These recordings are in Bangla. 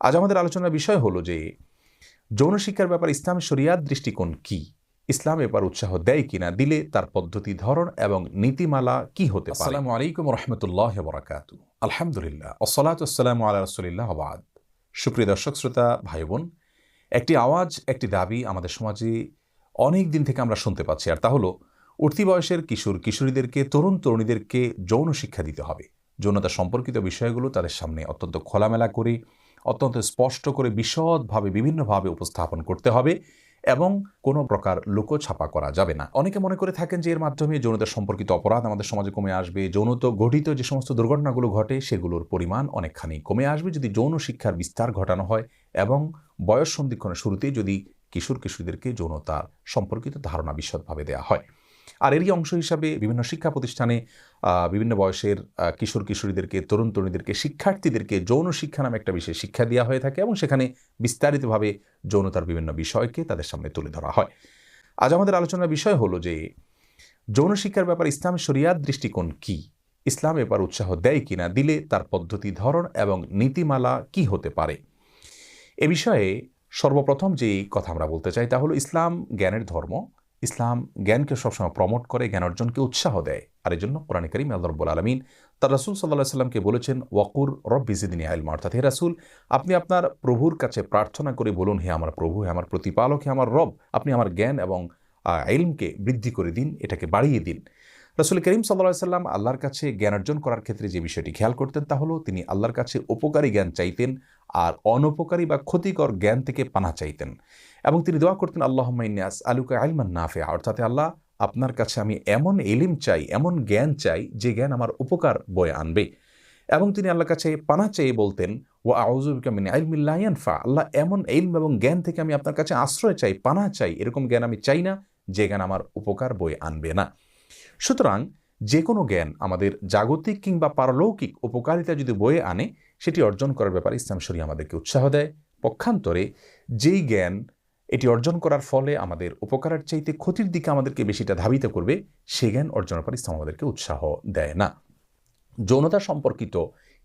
আজ আমাদের আলোচনার বিষয় হলো যে, যৌন শিক্ষার ব্যাপার ইসলাম শরিয়ার দৃষ্টিকোণ কি? ইসলাম এবার উৎসাহ দেয় কিনা? দিলে তার পদ্ধতি, ধরন এবং নীতিমালা কি হতে আসসালামু আলাইকুম রহমতুল্লাহ বরাকাতু আলহামদুলিল্লাহ। আসসালাতাম আল্লাহ রসুলিল্লাহ আবাদ সুপ্রিয় দর্শক, শ্রোতা ভাই বোন একটি আওয়াজ, একটি দাবি আমাদের সমাজে অনেক দিন থেকে আমরা শুনতে পাচ্ছি। আর তা হলো, উঠতি বয়সের কিশোর কিশোরীদেরকে, তরুণ তরুণীদেরকে যৌন শিক্ষা দিতে হবে। যৌনতা সম্পর্কিত বিষয়গুলো তাদের সামনে অত্যন্ত খোলামেলা করে অত্যন্ত স্পষ্ট করে বিশদভাবে, বিভিন্নভাবে উপস্থাপন করতে হবে এবং কোনো প্রকার লুকোছাপা করা যাবে না। অনেকে মনে করে থাকেন যে, এর মাধ্যমে যৌনতা সম্পর্কিত অপরাধ আমাদের সমাজে কমে আসবে, যৌনত ঘটিত যে সমস্ত দুর্ঘটনাগুলো ঘটে সেগুলোর পরিমাণ অনেকখানি কমে আসবে। যদি যৌন শিক্ষার বিস্তার ঘটানো হয় এবং বয়স সন্ধিক্ষণের শুরুতেই যদি কিশোর কিশোরীদেরকে যৌনতার সম্পর্কিত ধারণা বিশদভাবে দেওয়া হয়। আর এরই অংশ হিসাবে বিভিন্ন শিক্ষা প্রতিষ্ঠানে বিভিন্ন বয়সের কিশোর কিশোরীদেরকে, তরুণ তরুণীদেরকে, শিক্ষার্থীদেরকে যৌন শিক্ষা নামে একটা বিশেষ শিক্ষা দেওয়া হয়ে থাকে এবং সেখানে বিস্তারিতভাবে যৌনতার বিভিন্ন বিষয়কে তাদের সামনে তুলে ধরা হয়। আজ আমাদের আলোচনার বিষয় হলো যে, যৌন শিক্ষার ব্যাপার ইসলাম শরিয়ার দৃষ্টিকোণ কি? ইসলাম এবার উৎসাহ দেয় কিনা? দিলে তার পদ্ধতি, ধরন এবং নীতিমালা কি হতে পারে? এ বিষয়ে সর্বপ্রথম যে কথা আমরা বলতে চাই তা হলো ইসলাম জ্ঞানের ধর্ম ইসলাম জ্ঞানকে সবসময় প্রমোট করে, জ্ঞান অর্জনকে উৎসাহ দেয়। আর এই জন্য কোরআন করিম আল্লাহ রব্বুল আলমিন তার রাসুল সাল্লাহ সাল্লামকে বলেছেন, ওয়াকুর রব বিজিদিনী আইলমা অর্থাৎ হে রাসুল, আপনি আপনার প্রভুর কাছে প্রার্থনা করে বলুন, হে আমার প্রভু, হে আমার প্রতিপালক, হে আমার রব, আপনি আমার জ্ঞান এবং আইলমকে বৃদ্ধি করে দিন, এটাকে বাড়িয়ে দিন। রসুল করিম সাল্লাহ সাল্লাম আল্লাহর কাছে জ্ঞান অর্জন করার ক্ষেত্রে যে বিষয়টি খেয়াল করতেন তা হলো তিনি আল্লাহর কাছে উপকারী জ্ঞান চাইতেন আর অনুপকারী বা ক্ষতিকর জ্ঞান থেকে পানা চাইতেন। এবং তিনি দোয়া করতেন আল্লাহ মাইনাস আলুকা আলমান নাফে অর্থাৎ আল্লাহ, আপনার কাছে আমি এমন এলিম চাই, এমন জ্ঞান চাই যে জ্ঞান আমার উপকার বয়ে আনবে। এবং তিনি আল্লাহর কাছে পানা চেয়ে বলতেন ও আউজুবিকামিন আলমিল্লাহফা আল্লাহ, এমন এলম এবং জ্ঞান থেকে আমি আপনার কাছে আশ্রয় চাই, পানা চাই, এরকম জ্ঞান আমি চাই না যে জ্ঞান আমার উপকার বয়ে আনবে না। সুতরাং যে কোনো জ্ঞান আমাদের জাগতিক কিংবা পারলৌকিক উপকারিতা যদি বয়ে আনে, সেটি অর্জন করার ব্যাপারে ইসলাম শরী আমাদেরকে উৎসাহ দেয়। পক্ষান্তরে যেই জ্ঞান এটি অর্জন করার ফলে আমাদের উপকারের চাইতে ক্ষতির দিকে আমাদেরকে বেশিটা ধাবিত করবে, সে জ্ঞান অর্জনের পর ইসলাম আমাদেরকে উৎসাহ দেয় না। যৌনতা সম্পর্কিত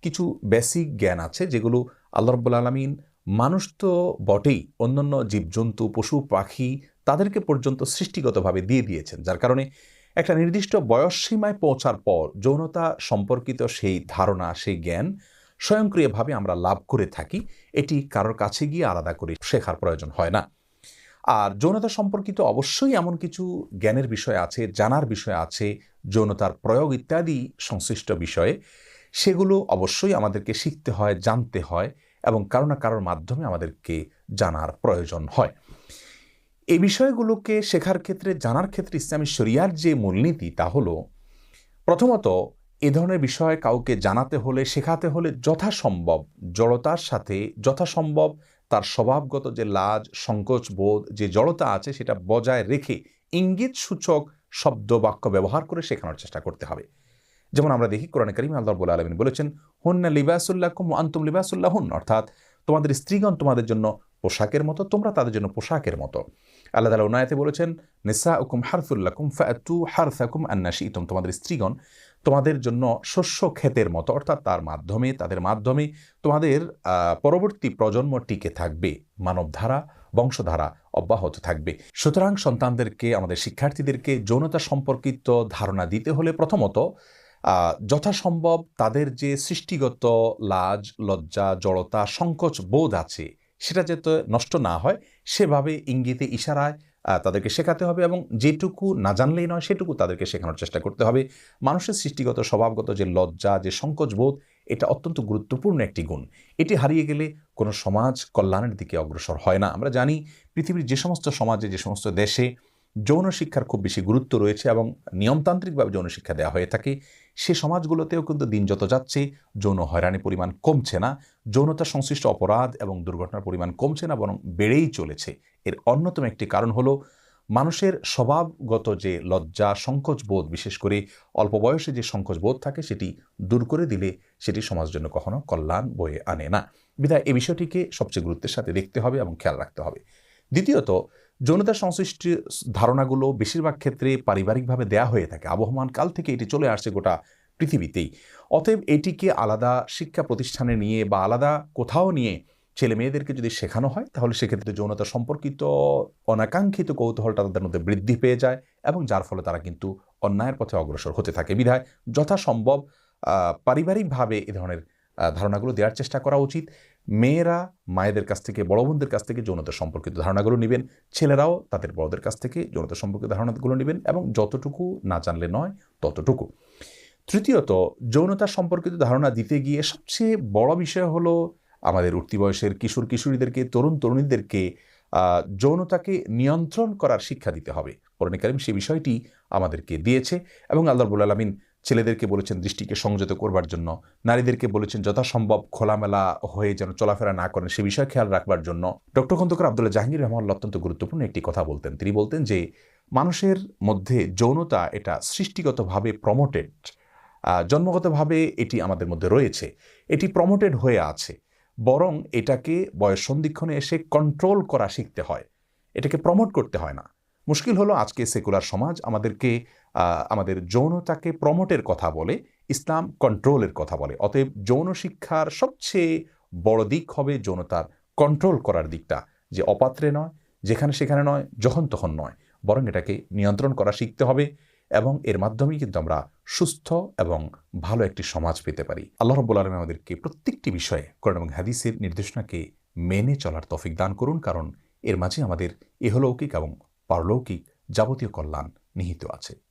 কিছু বেসিক জ্ঞান আছে, যেগুলো আল্লাহ রব্বুল আলমিন মানুষ তো বটেই অন্যান্য জীবজন্তু, পশু, পাখি তাদেরকে পর্যন্ত সৃষ্টিগতভাবে দিয়ে দিয়েছেন। যার কারণে একটা নির্দিষ্ট বয়স সীমায় পৌঁছার পর যৌনতা সম্পর্কিত সেই ধারণা, সেই জ্ঞান স্বয়ংক্রিয়ভাবে আমরা লাভ করে থাকি, এটি কারোর কাছে গিয়ে আলাদা করে শেখার প্রয়োজন হয় না। আর যৌনতা সম্পর্কিত অবশ্যই এমন কিছু জ্ঞানের বিষয় আছে, জানার বিষয় আছে, যৌনতার প্রয়োগ ইত্যাদি সংশ্লিষ্ট বিষয়ে। সেগুলো অবশ্যই আমাদেরকে শিখতে হয়, জানতে হয় এবং কারও না কারোর মাধ্যমে আমাদেরকে জানার প্রয়োজন হয়। এই বিষয়গুলোকে শেখার ক্ষেত্রে, জানার ক্ষেত্রে ইসলামী শরিয়ার যে মূলনীতি তা হলো, প্রথমত এ ধরনের বিষয় কাউকে জানাতে হলে, শেখাতে হলে যথাসম্ভব জড়তার সাথে, যথাসম্ভব তার স্বভাবগত যে লাজ, সংকোচ বোধ, যে জড়তা আছে সেটা বজায় রেখে ইঙ্গিত সূচক শব্দ বাক্য ব্যবহার করে শেখানোর চেষ্টা করতে হবে। যেমন আমরা দেখি, কোরআন করিম আল্লাহ বলে আলমিন বলেছেন, হুন্না লিবাসুল্লাহ কুম আন্তুম লিবাসুল্লাহ হুন অর্থাৎ তোমাদের স্ত্রীগণ তোমাদের জন্য পোশাকের মতো, তোমরা তাদের জন্য পোশাকের মতো। আল্লাহ তালা উনায়তে বলেছেন নিসা উকুম হারফুল্লাকুম ফাতু হারফাকুম আন্নাসি ইতম তোমাদের স্ত্রীগণ তোমাদের জন্য শস্য ক্ষেতের মতো, অর্থাৎ তার মাধ্যমে, তাদের মাধ্যমে তোমাদের পরবর্তী প্রজন্ম টিকে থাকবে, মানবধারা, বংশধারা অব্যাহত থাকবে। সুতরাং সন্তানদেরকে, আমাদের শিক্ষার্থীদেরকে যৌনতা সম্পর্কিত ধারণা দিতে হলে প্রথমত যথাসম্ভব তাদের যে সৃষ্টিগত লাজ, লজ্জা, জড়তা, সংকোচ বোধ আছে সেটা যাতে নষ্ট না হয়, সেভাবে ইঙ্গিতে ইশারায় তাদেরকে শেখাতে হবে এবং যেটুকু না জানলেই নয়, সেটুকু তাদেরকে শেখানোর চেষ্টা করতে হবে। মানুষের সৃষ্টিগত, স্বভাবগত যে লজ্জা, যে সংকোচ বোধ এটা অত্যন্ত গুরুত্বপূর্ণ একটি গুণ। এটি হারিয়ে গেলে কোনো সমাজ কল্যাণের দিকে অগ্রসর হয় না। আমরা জানি পৃথিবীর যে সমস্ত সমাজে, যে সমস্ত দেশে যৌন শিক্ষার খুব বেশি গুরুত্ব রয়েছে এবং নিয়মতান্ত্রিকভাবে যৌন শিক্ষা দেওয়া হয়ে থাকে। সে সমাজগুলোতেও কিন্তু দিন যত যাচ্ছে, যৌন হয়রানির পরিমাণ কমছে না, যৌনতা সংশ্লিষ্ট অপরাধ এবং দুর্ঘটনার পরিমাণ কমছে না, বরং বেড়েই চলেছে। এর অন্যতম একটি কারণ হলো, মানুষের স্বভাবগত যে লজ্জা সংকোচ বোধ বিশেষ করে অল্প বয়সে যে সংকোচ বোধ থাকে, সেটি দূর করে দিলে সেটি সমাজের জন্য কখনো কল্যাণ বয়ে আনে না। বিধায় এই বিষয়টিকে সবচেয়ে গুরুত্বের সাথে দেখতে হবে এবং খেয়াল রাখতে হবে। দ্বিতীয়ত যৌনতা সংশ্লিষ্ট ধারণাগুলো বেশিরভাগ ক্ষেত্রে পারিবারিকভাবে দেয়া হয়ে থাকে। আবহমান কাল থেকে এটি চলে আসছে গোটা পৃথিবীতেই। অতএব এটিকে আলাদা শিক্ষা প্রতিষ্ঠানে নিয়ে বা আলাদা কোথাও নিয়ে ছেলে মেয়েদেরকে যদি শেখানো হয়, তাহলে সেক্ষেত্রে যৌনতা সম্পর্কিত অনাকাঙ্ক্ষিত কৌতূহলটা তাদের মধ্যে বৃদ্ধি পেয়ে যায় এবং যার ফলে তারা কিন্তু অন্যায়ের পথে অগ্রসর হতে থাকে। বিধায় যথাসম্ভব পারিবারিকভাবে এ ধরনের ধারণাগুলো দেওয়ার চেষ্টা করা উচিত। মেয়েরা মায়েদের কাছ থেকে, বড় বোনদের কাছ থেকে যৌনতা সম্পর্কিত ধারণাগুলো নেবেন, ছেলেরাও তাদের বড়দের কাছ থেকে যৌনতা সম্পর্কিত ধারণাগুলো নেবেন এবং যতটুকু না জানলে নয়, ততটুকু। তৃতীয়ত, যৌনতা সম্পর্কিত ধারণা দিতে গিয়ে সবচেয়ে বড় বিষয় হলো আমাদের উঠতি বয়সের কিশোর কিশোরীদেরকে, তরুণ তরুণীদেরকে যৌনতাকে নিয়ন্ত্রণ করার শিক্ষা দিতে হবে। কারিম সে বিষয়টি আমাদেরকে দিয়েছে এবং আল্লাহ রবুল আলমিন ছেলেদেরকে বলেছেন দৃষ্টিকে সংযত করবার জন্য। নারীদেরকে বলেছেন যথাসম্ভব খোলামেলা হয়ে যেন চলাফেরা না করেন সে বিষয়ে খেয়াল রাখবার জন্য। ডক্টর খন্দকার আবদুল্লাহ জাহাঙ্গীর রহমান অত্যন্ত গুরুত্বপূর্ণ একটি কথা বলতেন। তিনি বলতেন যে, মানুষের মধ্যে যৌনতা এটা সৃষ্টিগতভাবে প্রমোটেড জন্মগতভাবে এটি আমাদের মধ্যে রয়েছে। এটি প্রমোটেড হয়ে আছে। বরং এটাকে বয়স সন্ধিক্ষণে এসে কন্ট্রোল করা শিখতে হয়। এটাকে প্রমোট করতে হয় না। মুশকিল হলো আজকে সেকুলার সমাজ আমাদেরকে আমাদের যৌনতাকে প্রমোটের কথা বলে, ইসলাম কন্ট্রোলের কথা বলে। অতএব যৌন শিক্ষার সবচেয়ে বড় দিক হবে যৌনতার কন্ট্রোল করার দিকটা, যে অপাত্রে নয়, যেখানে সেখানে নয়, যখন তখন নয়। বরং এটাকে নিয়ন্ত্রণ করা শিখতে হবে এবং এর মাধ্যমেই কিন্তু আমরা সুস্থ এবং ভালো একটি সমাজ পেতে পারি। আল্লাহ রব্বুল আলমী আমাদেরকে প্রত্যেকটি বিষয়ে কোরআন এবং হাদিসের নির্দেশনাকে মেনে চলার তফিক দান করুন, কারণ এর মাঝে আমাদের ইহলৌকিক এবং পারলৌকিক যাবতীয় কল্যাণ নিহিত আছে।